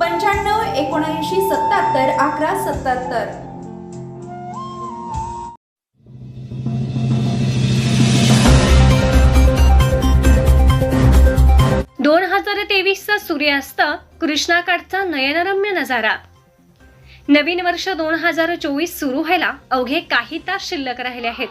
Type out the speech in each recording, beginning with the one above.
पंच्याण्णव एकोणऐंशी सत्याहत्तर अकरा सत्याहत्तर. दोन हजार तेवीसचा सूर्यास्त कृष्णाकाठचा नयनरम्य नजारा. नवीन वर्ष दोन हजार चोवीस सुरू व्हायला अवघे काही तास शिल्लक राहिले आहेत.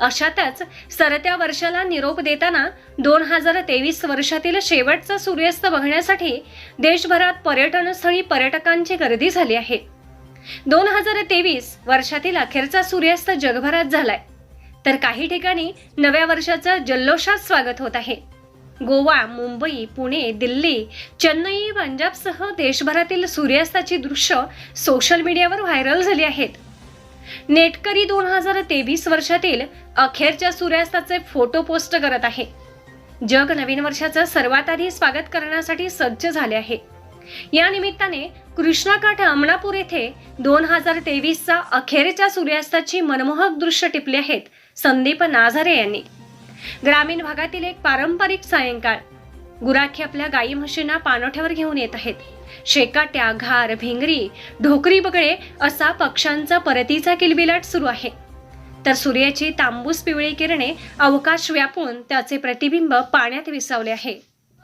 अशातच सरत्या वर्षाला निरोप देताना दोन हजार तेवीस वर्षातील शेवटचा सूर्यास्त बघण्यासाठी देशभरात पर्यटनस्थळी पर्यटकांची गर्दी झाली आहे. दोन हजार तेवीस वर्षातील अखेरचा सूर्यास्त जगभरात झालाय. तर काही ठिकाणी नव्या वर्षाचं जल्लोषात स्वागत होत आहे. गोवा मुंबई पुणे दिल्ली चेन्नई पंजाबसह देशभरातील सूर्यास्ताची दृश्य सोशल मीडियावर व्हायरल झाली आहेत. नेटकरी दोन हजार तेवीस वर्षातील अखेरच्या सूर्यास्ताचे फोटो पोस्ट करत आहे. जग नवीन वर्षाचं सर्वात आधी स्वागत करण्यासाठी सज्ज झाले आहे. या निमित्ताने कृष्णाकाठ अमलापूर येथे दोन हजार तेवीसचा अखेरच्या सूर्यास्ताची मनमोहक दृश्य टिपले आहेत संदीप नाझारे यांनी. ग्रामीण भागातील एक पारंपरिक सायंकाळ गुराखी आपल्या गाई म्हशींना पानोठ्यावर घेऊन येत आहेत. शेकाट्या घार भिंगरी ढोकरी बगळे असा पक्ष्यांचा परतीचा किलबिलाट सुरू आहे. तर सूर्याची तांबूस पिवळी किरणे अवकाश व्यापून त्याचे प्रतिबिंब पाण्यात विसावले आहे.